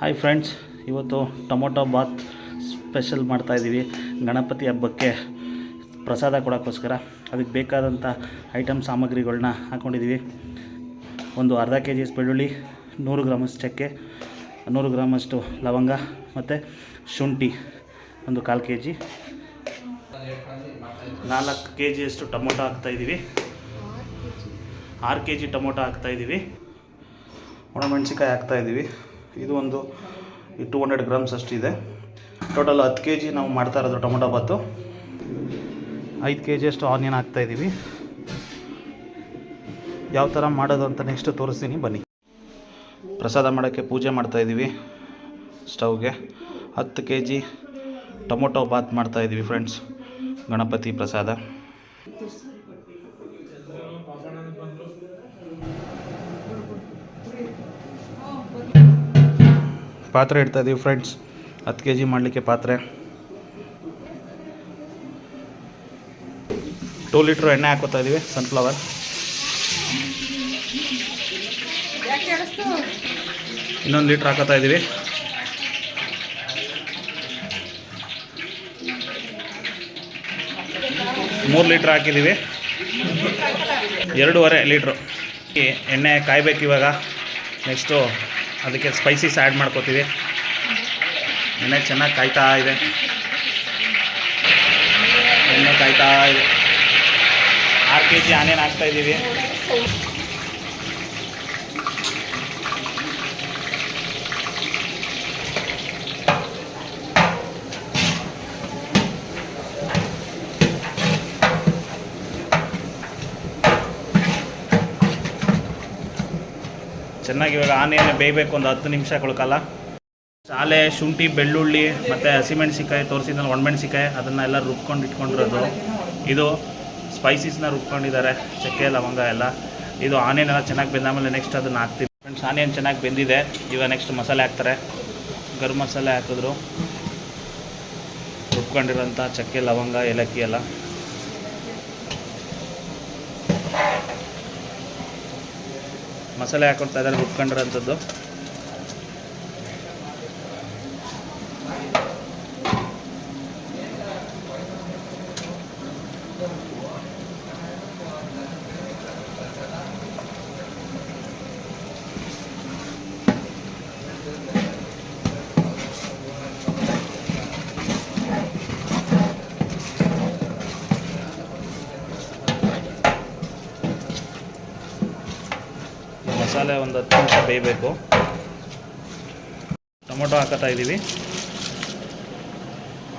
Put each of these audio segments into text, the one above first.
Hi friends ಇವತ್ತು tomato bath special ಮಾಡ್ತಾಯಿದ್ದೀವಿ ಗಣಪತಿ ಹಬ್ಬಕ್ಕೆ ಪ್ರಸಾದ ಕೊಡೋಕ್ಕೋಸ್ಕರ. ಅದಕ್ಕೆ ಬೇಕಾದಂಥ ಐಟಮ್ ಸಾಮಗ್ರಿಗಳನ್ನ ಹಾಕ್ಕೊಂಡಿದ್ದೀವಿ ಒಂದು ಅರ್ಧ ಕೆ ಜಿಸ್ ಬೆಳ್ಳುಳ್ಳಿ, ನೂರು ಗ್ರಾಮಷ್ಟು ಚಕ್ಕೆ, ನೂರು ಗ್ರಾಮಷ್ಟು ಲವಂಗ ಮತ್ತು ಶುಂಠಿ ಒಂದು ಕಾಲು ಕೆ ಜಿ ನಾಲ್ಕು ಕೆ ಜಿಯಷ್ಟು ಟೊಮೊಟೊ ಹಾಕ್ತಾಯಿದ್ದೀವಿ ಆರು ಕೆ ಜಿ ಟೊಮೊಟೊ ಹಾಕ್ತಾಯಿದ್ದೀವಿ ಒಣಮೆಣ್ಸಿಕಾಯಿ ಹಾಕ್ತಾಯಿದ್ದೀವಿ ಇದು ಒಂದು ಟೂ ಹಂಡ್ರೆಡ್ ಗ್ರಾಮ್ಸ್ ಅಷ್ಟಿದೆ ಟೋಟಲ್ ಹತ್ತು ಕೆ ಜಿ ನಾವು ಮಾಡ್ತಾ ಇರೋದು ಟೊಮೊಟೊ ಬಾತು ಐದು ಕೆ ಜಿಯಷ್ಟು ಆನಿಯನ್ ಹಾಕ್ತಾಯಿದ್ದೀವಿ ಯಾವ ಥರ ಮಾಡೋದು ಅಂತ ನೆಕ್ಸ್ಟ್ ತೋರಿಸ್ತೀನಿ. ಬನ್ನಿ. ಪ್ರಸಾದ ಮಾಡೋಕ್ಕೆ ಪೂಜೆ ಮಾಡ್ತಾಯಿದ್ದೀವಿ ಸ್ಟವ್ಗೆ ಹತ್ತು ಕೆ ಜಿ ಟೊಮೊಟೊ ಬಾತ್ ಮಾಡ್ತಾಯಿದ್ದೀವಿ ಫ್ರೆಂಡ್ಸ್ ಗಣಪತಿ ಪ್ರಸಾದ. ಪಾತ್ರೆ ಇಡ್ತಾ ಇದೀವಿ ಫ್ರೆಂಡ್ಸ್ ಹತ್ತು ಕೆ ಜಿ ಮಾಡಲಿಕ್ಕೆ ಪಾತ್ರೆ. ಟೂ ಲೀಟ್ರ್ ಎಣ್ಣೆ ಹಾಕೋತಾ ಇದ್ದೀವಿ ಸನ್ಫ್ಲವರ್ ಇನ್ನೊಂದು ಲೀಟ್ರ್ ಹಾಕೋತಾ ಇದ್ದೀವಿ ಮೂರು ಲೀಟ್ರ್ ಹಾಕಿದ್ದೀವಿ ಎರಡೂವರೆ ಲೀಟ್ರು ಎಣ್ಣೆ ಕಾಯ್ಬೇಕು ಇವಾಗ. ನೆಕ್ಸ್ಟು ಅದಕ್ಕೆ ಸ್ಪೈಸಿಸ್ ಆ್ಯಡ್ ಮಾಡ್ಕೋತೀವಿ. ಎಣ್ಣೆ ಚೆನ್ನಾಗಿ ಕಾಯ್ತಾ ಇದೆ. ಎಣ್ಣೆ ಕಾಯ್ತಾ ಇದೆ. ಆರು ಕೆ ಜಿ ಆನೇನು ಹಾಕ್ತಾ ಚೆನ್ನಾಗಿ ಇವಾಗ ಆನೆಯನ್ನು ಬೇಯಬೇಕು ಒಂದು ಹತ್ತು ನಿಮಿಷ ಕಾಲ ಶಾಲೆ, ಶುಂಠಿ, ಬೆಳ್ಳುಳ್ಳಿ, ಮತ್ತು ಹಸಿಮೆಣ್ಸಿಕಾಯಿ ತೋರಿಸಿದ್ನಲ್ಲ ಒಣಮೆಣಸಿಕಾಯಿ ಅದನ್ನು ಎಲ್ಲ ರುಬ್ಕೊಂಡು ಇಟ್ಕೊಂಡಿರೋದು. ಇದು ಸ್ಪೈಸಿಸ್ನ ರುಬ್ಕೊಂಡಿದ್ದಾರೆ, ಚಕ್ಕೆ, ಲವಂಗ ಎಲ್ಲ. ಇದು ಆನೆಯನ್ನೆಲ್ಲ ಚೆನ್ನಾಗಿ ಬೆಂದಾಮೇಲೆ ನೆಕ್ಸ್ಟ್ ಅದನ್ನು ಹಾಕ್ತೀವಿ. ಫ್ರೆಂಡ್ಸ್ ಆನಿಯನ್ ಚೆನ್ನಾಗಿ ಬೆಂದಿದೆ. ಇವಾಗ ನೆಕ್ಸ್ಟ್ ಮಸಾಲೆ ಹಾಕ್ತಾರೆ. ಗರಂ ಮಸಾಲೆ ಹಾಕಿದ್ರು. ರುಬ್ಕೊಂಡಿರೋಂಥ ಚಕ್ಕೆ, ಲವಂಗ, ಏಲಕ್ಕಿ ಎಲ್ಲ. ಮಸಾಲೆ ಹಾಕೊಳ್ತಾ ಇದ್ದಾರೆ ರುಬ್ಕೊಂಡಿರೋಂಥದ್ದು. ಈ ಮಸಾಲೆ ಒಂದು ಹತ್ತು ನಿಮಿಷ ಬೇಯಬೇಕು. ಟೊಮೊಟೊ ಹಾಕತ್ತಾ ಇದ್ದೀವಿ.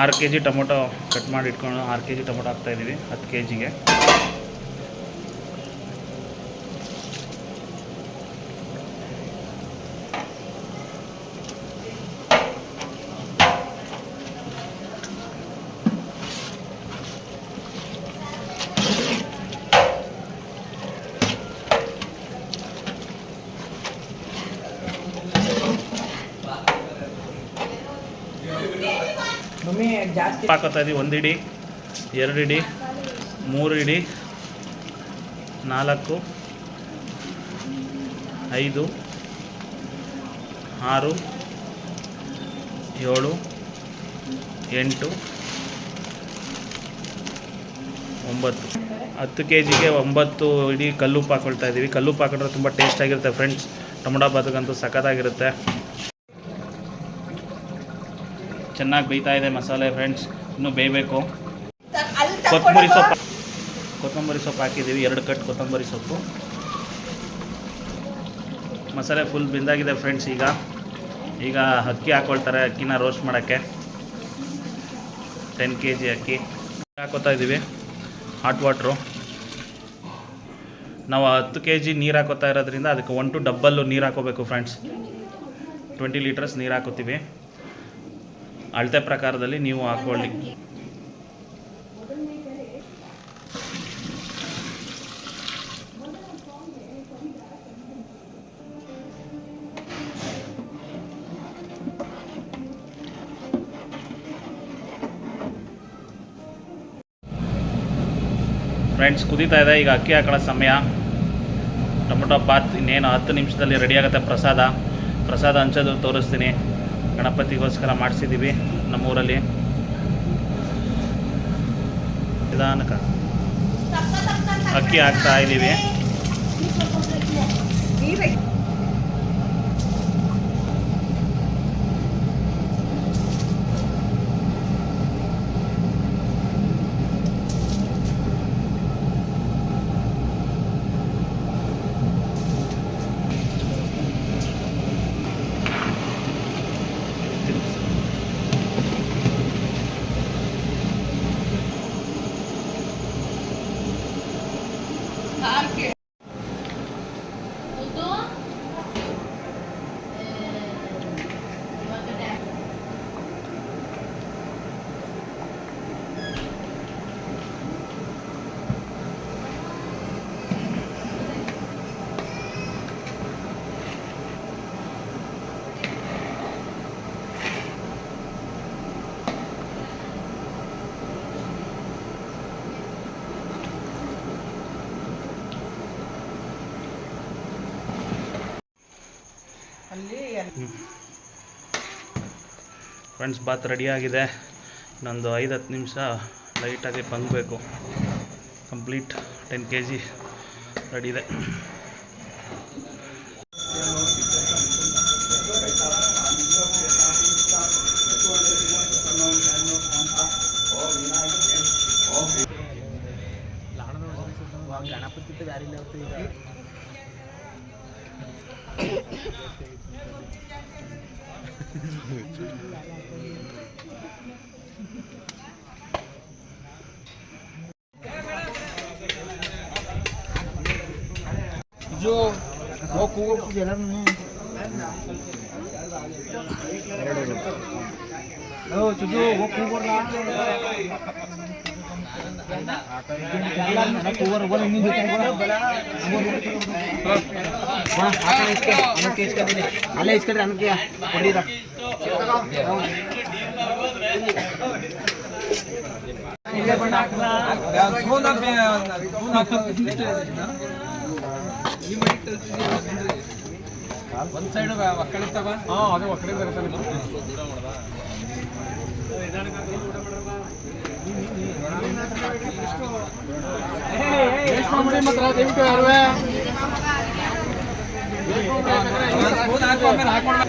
ಆರು ಕೆ ಜಿ ಟೊಮೊಟೊ ಕಟ್ ಮಾಡಿ ಇಟ್ಕೊಂಡು ಆರು ಕೆ ಜಿ ಟೊಮೊಟೊ ಹಾಕ್ತಾಯಿದ್ದೀವಿ ಹತ್ತು ಕೆ ಜಿಗೆ ಹಾಕೋತಾ ಇದೀವಿ. ಒಂದು ಇಡಿ, ಎರಡು ಇಡಿ, ಮೂರು ಇಡಿ, ನಾಲ್ಕು, ಐದು, ಆರು, ಏಳು, ಎಂಟು, ಒಂಬತ್ತು. ಹತ್ತು ಕೆ ಜಿಗೆ ಒಂಬತ್ತು ಇಡೀ ಕಲ್ಲುಪ್ಪು ಹಾಕೊಳ್ತಾ ಇದ್ದೀವಿ ಕಲ್ಲುಪ್ಪು ಹಾಕೊಂಡ್ರೆ ತುಂಬ ಟೇಸ್ಟಾಗಿರುತ್ತೆ ಫ್ರೆಂಡ್ಸ್. ಟೊಮೊಟೊ ಬಾತಕ್ಕಂತೂ ಸಖತ್ತಾಗಿರುತ್ತೆ. ಚೆನ್ನಾಗಿ ಬೇಯ್ತಾ ಇದೆ ಮಸಾಲೆ ಫ್ರೆಂಡ್ಸ್ ಇನ್ನೂ ಬೇಯಬೇಕು. ಕೊತ್ತಂಬರಿ ಸೊಪ್ಪು. ಕೊತ್ತಂಬರಿ ಸೊಪ್ಪು ಹಾಕಿದ್ದೀವಿ. ಎರಡು ಕಟ್ ಕೊತ್ತಂಬರಿ ಸೊಪ್ಪು. ಮಸಾಲೆ ಫುಲ್ ಬೆಂದಾಗಿದೆ ಫ್ರೆಂಡ್ಸ್ ಈಗ. ಈಗ ಅಕ್ಕಿ ಹಾಕ್ಕೊಳ್ತಾರೆ ಅಕ್ಕಿನ ರೋಸ್ಟ್ ಮಾಡೋಕ್ಕೆ. ಟೆನ್ ಕೆ ಜಿ ಅಕ್ಕಿ. ಹಾಕೋತಾ ಇದ್ದೀವಿ. ಹಾಟ್ ವಾಟ್ರು ನಾವು ಹತ್ತು ಕೆ ಜಿ ನೀರು ಹಾಕೋತಾ ಇರೋದ್ರಿಂದ ಅದಕ್ಕೆ ಒನ್ ಟು ಡಬ್ಬಲ್ಲು ನೀರು ಹಾಕೋಬೇಕು ಫ್ರೆಂಡ್ಸ್ ಟ್ವೆಂಟಿ ಲೀಟರ್ಸ್ ನೀರು ಹಾಕೋತೀವಿ. ಅಳತೆ ಪ್ರಕಾರದಲ್ಲಿ ನೀವು ಹಾಕೊಳ್ಳಿ. ಫ್ರೆಂಡ್ಸ್ ಕುದೀತಾ ಇದೆ. ಈಗ ಅಕ್ಕಿ ಹಾಕೊಳ್ಳೋ ಸಮಯ. ಟೊಮೊಟೊ ಬಾತ್ ಇನ್ನೇನು ಹತ್ತು ನಿಮಿಷದಲ್ಲಿ ರೆಡಿ ಆಗುತ್ತೆ. ಪ್ರಸಾದ. ಪ್ರಸಾದ ಹಂಚೋದು ತೋರಿಸ್ತೀನಿ. ಗಣಪತಿಗೋಸ್ಕರ ಮಾಡಿಸಿದ್ದೀವಿ ನಮ್ಮೂರಲ್ಲಿ. ನಿಧಾನಕ ಅಕ್ಕಿ ಹಾಕ್ತಾ ಇದ್ದೀವಿ parque. ಫ್ರೆಂಡ್ಸ್ ಬಾತ್ ರೆಡಿಯಾಗಿದೆ ಇನ್ನೊಂದು ಐದು ಹತ್ತು ನಿಮಿಷ ಲೈಟಾಗಿ ಪಂಗಬೇಕು complete ten K G ready ಇದೆ. जो वो कुओं जला ओ चुजो वो कुवर ला कुवर वो नहीं देता है बड़ा हाँ हाँ इसके अनकेश कर दे अल्लाह इसके अनकेश पड़ी रख ಒಂದ್ ಸೈಡ್ ಒಕ್ಕಡೆ ತಗೋ ಹಾ ಅದೇ ಒಕ್ಕಡೆ ಮಾತ್ರ ದಯವಿಟ್ಟು ಯಾರುವೆ ಹಾಕಿ ತಮ್ಮಣ್ಣ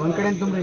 ಒಂದ್ ಕಡೆ ತುಂಬ್ರಿ